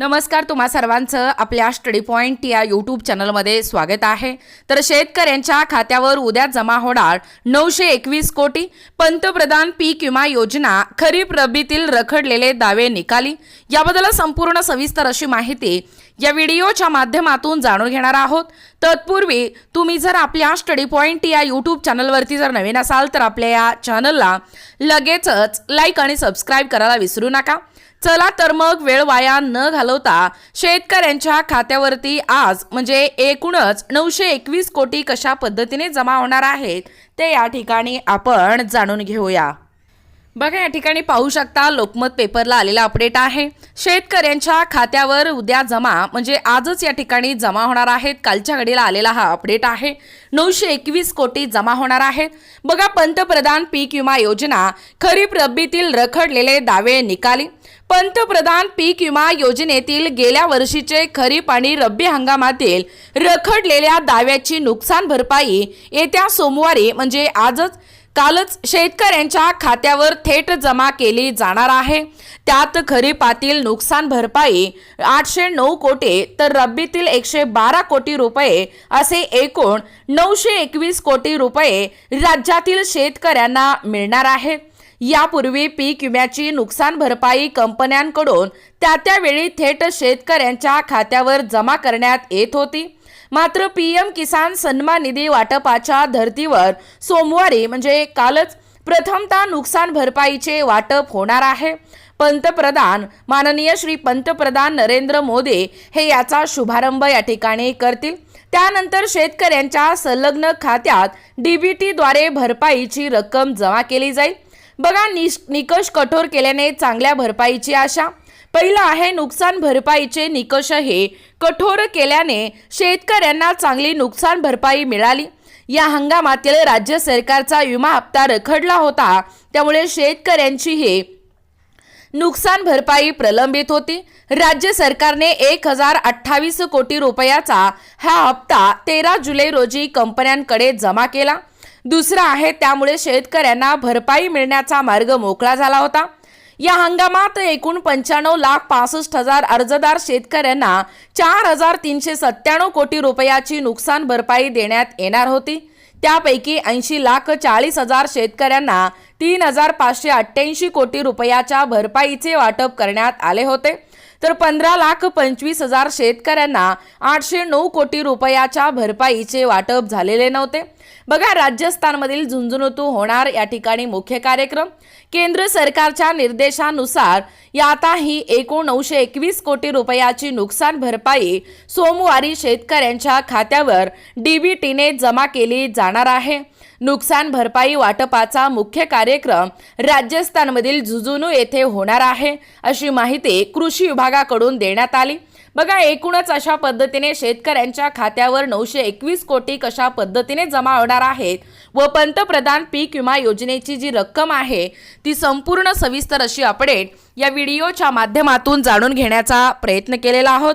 नमस्कार तुम्हा सर्वांचं आपल्या स्टडी पॉईंट या यूट्यूब चॅनलमध्ये स्वागत आहे. तर शेतकऱ्यांच्या खात्यावर उद्या जमा होणार नऊशे एकवीस कोटी. पंतप्रधान पीक विमा योजना खरीप रब्बीतील रखडलेले दावे निकाली. याबद्दल संपूर्ण सविस्तर अशी माहिती या व्हिडिओच्या माध्यमातून जाणून घेणार आहोत. तत्पूर्वी तुम्ही जर आपल्या स्टडी पॉईंट या यूट्यूब चॅनलवरती जर नवीन असाल तर आपल्या या चॅनलला लगेचच लाईक आणि सबस्क्राईब करायला विसरू नका. चला तर मग वेळ वाया न घालवता शेतकऱ्यांच्या खात्यावरती आज म्हणजे एकूणच नऊशे एकवीस कोटी कशा पद्धतीने जमा होणार आहेत ते या ठिकाणी आपण जाणून घेऊया. बघा या ठिकाणी पाहू शकता लोकमत पेपरला आलेला अपडेट आहे. शेतकऱ्यांच्या खात्यावर उद्या जमा म्हणजे आजच या ठिकाणी जमा होणार आहेत. कालच्या घडीला आलेला हा अपडेट आहे. नऊशे एकवीस कोटी जमा होणार आहेत. बघा पंतप्रधान पीक विमा योजना खरीप रब्बीतील रखडलेले दावे निकाली. पंतप्रधान पीक विमा योजनेतील गेल्या वर्षीचे खरीप आणि रब्बी हंगामातील रखडलेल्या दाव्याची नुकसान भरपाई येत्या सोमवारी म्हणजे आजच कालच शेतकऱ्यांच्या खात्यावर थेट जमा केली जाणार आहे. त्यात खरीपातील नुकसान भरपाई आठशे नऊ कोटी तर रब्बीतील एकशे बारा कोटी रुपये असे एकूण नऊशे एकवीस कोटी रुपये राज्यातील शेतकऱ्यांना मिळणार आहे. यापूर्वी पीक विम्याची नुकसान भरपाई कंपन्यांकडून त्या त्यावेळी थेट शेतकऱ्यांच्या खात्यावर जमा करण्यात येत होती. मात्र पीएम किसान सन्मान निधी वाटपाच्या धर्तीवर सोमवारी म्हणजे कालच प्रथमतः नुकसान भरपाईचे वाटप होणार आहे. पंतप्रधान माननीय श्री पंतप्रधान नरेंद्र मोदी हे याचा शुभारंभ या ठिकाणी करतील. त्यानंतर शेतकऱ्यांच्या संलग्न खात्यात डीबीटीद्वारे भरपाईची रक्कम जमा केली जाईल. बघा निश निकष कठोर केल्याने चांगल्या भरपाईची आशा. पहिलं आहे नुकसान भरपाईचे निकष हे कठोर केल्याने शेतकऱ्यांना चांगली नुकसान भरपाई मिळाली. या हंगामातील राज्य सरकारचा विमा हप्ता रखडला होता. त्यामुळे शेतकऱ्यांची हे नुकसान भरपाई प्रलंबित होती. राज्य सरकारने एक हजार अठ्ठावीस कोटी रुपयाचा हा हप्ता तेरा जुलै रोजी कंपन्यांकडे जमा केला. दुसरा आहे त्यामुळे शेतकऱ्यांना भरपाई मिळण्याचा मार्ग मोकळा झाला होता. या हंगामात एकूण पंच्याण्णव लाख पासष्ट हजार अर्जदार शेतकऱ्यांना चार हजार तीनशे सत्त्याण्णव कोटी रुपयाची नुकसान भरपाई देण्यात येणार होती. त्यापैकी ऐंशी लाख चाळीस हजार शेतकऱ्यांना तीन हजार पाचशे अठ्ठ्याऐंशी कोटी रुपयाच्या भरपाईचे वाटप करण्यात आले होते. तर पंधरा लाख पंचवीस हजार शेतकऱ्यांना आठशे नऊ कोटी रुपयाच्या भरपाईचे वाटप झालेले नव्हते. बघा राजस्थानमधील झुंझुनूतू होणार या ठिकाणी मुख्य कार्यक्रम. केंद्र सरकारच्या निर्देशानुसार या आता ही एकूण नऊशे एकवीस कोटी रुपयाची नुकसान भरपाई सोमवारी शेतकऱ्यांच्या खात्यावर डीबीटीने जमा केली जाणार आहे. नुकसान भरपाई वाटपाचा मुख्य कार्यक्रम राजस्थानमधील झुझुनू येथे होणार आहे. अशी माहिती कृषी विभागाकडून देण्यात आली. बघा एकूणच अशा पद्धतीने शेतकऱ्यांच्या खात्यावर नऊशे एकवीस कोटी कशा पद्धतीने जमा होणार आहेत व पंतप्रधान पीक विमा योजनेची जी रक्कम आहे ती संपूर्ण सविस्तर अशी अपडेट या व्हिडिओच्या माध्यमातून जाणून घेण्याचा प्रयत्न केलेला आहोत.